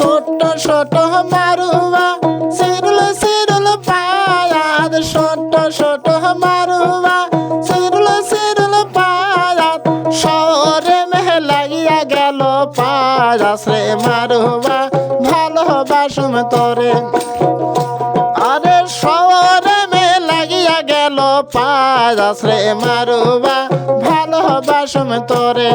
ছোট ছোট মারুবা সিরুল সিরুল পায়াত। ছোট ছোট মারুবা সিরুল সিরুল পায়াত। মেহে লাগিয়া গেল পায়াস রে মারুবা ভালোবাসুম তোরে। আরে শহরে মে লাগিয়া গেল পায়াস রে মারুবা ভালোবাসুম তোরে।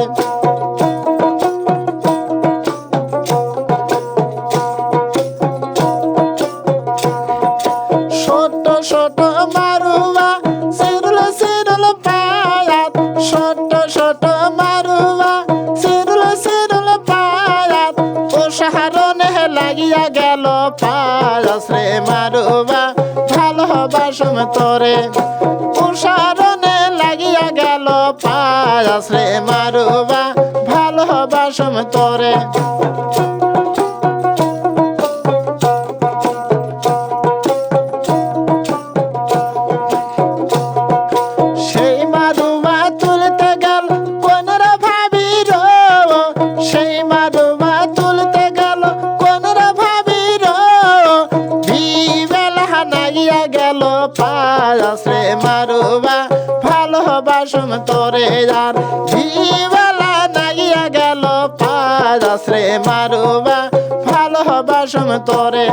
ছোট মারুবা সিরুল সিরুল পায়াত। ছোট ছোট মারুবা সিরুল সিরুল পায়াত। ও সাহারনে লাগিয়া গেল পায়াস রে মারুবা ভালোবাসুম তোরে। ও সাহারনে লাগিয়া গেল পায়াস রে মারুবা ভালোবাসুম তোরে। রে মারুবা ভালোবাসুম তোরে যার জীবালা নাগিয়া গেল পায়াস রে মারুবা ভালোবাসুম তোরে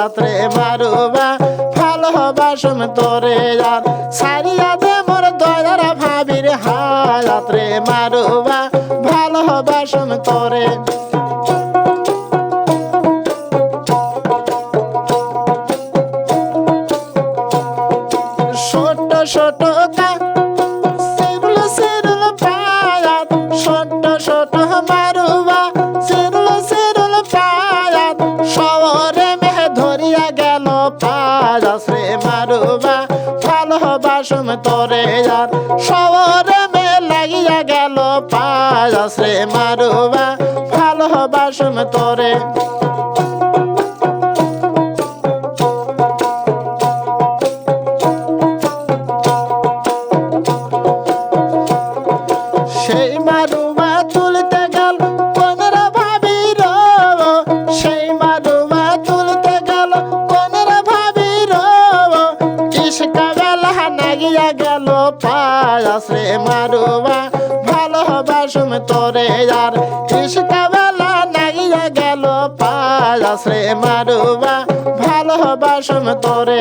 হাত রে মারুবা ভালোবাসুম তোরে যার সারিয়া দে মোর দয়ারা ভাবির হাত রে মারুবা ভালোবাসুম তোরে ভালোবাসুম তোরে যার শহরে মে লাগিয়া গেল পায়াস রে মারুবা। ভালোবাসুম তোরে। পায়াস রে মারুমা ভালোবাসুম তোরে যার কিসকা বেলা নাগিয়া গেল পায়াস রে মারুমা ভালোবাসুম তোরে।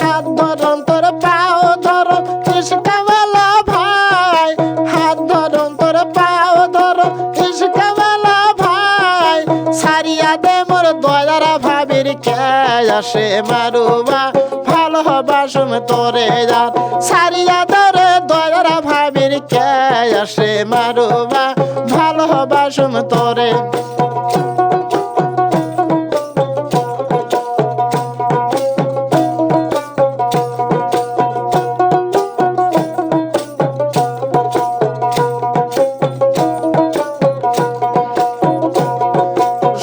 হাত ধরন কে আসে মারুবা ভালোবাসুম তোরে যার। সারিয়া ধরে দয়ারা ভাবির কে আসে মারুবা ভালোবাসুম তোরে।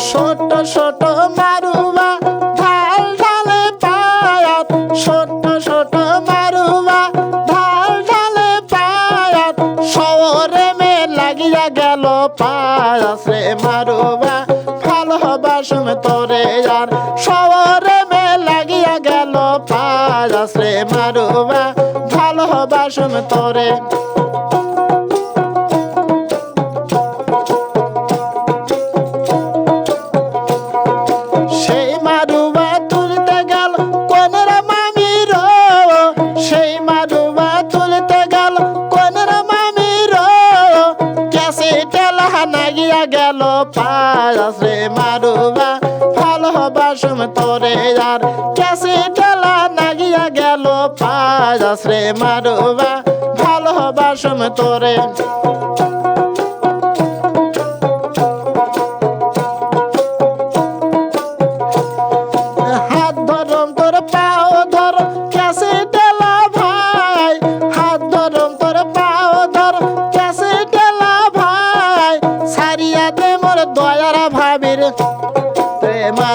ছোট ছোট মারুবা রে মারুবা ভালোবাসুম তোরে যার শহরে মে লাগিয়া গেল পায়াস রে মারুবা ভালোবাসুম তোরে। নাগিয়া গেল পাশ রে মারুবা ভালোবাসুম তোরে আর কেসে টেলা নাগিয়া গেল পাশ রে মারুবা ভালোবাসুম তোরে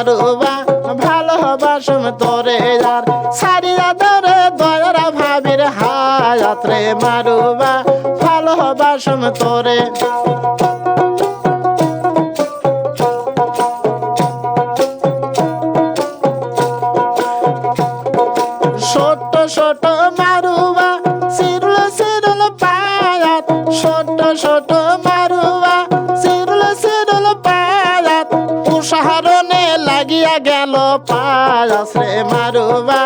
মারুবা ভালোবাসম তোরে যার। সারিয়া তোরে দয়ারা ভাবির হায়াত রে মারুবা ভালোবাসম তোরে লাগিয়া গেল পায়াস রে মারুবা।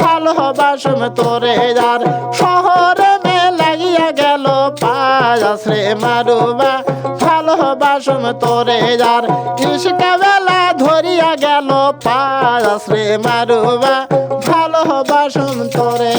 ভালোবাসম তোরে যার শহরে মে লাগিয়া গেল পায়াস রে মারুবা। ভালোবাসম তোরে যার ইস্কা বেলা ধরিয়া গেল পায়াস রে মারুবা। ভালোবাসম তোরে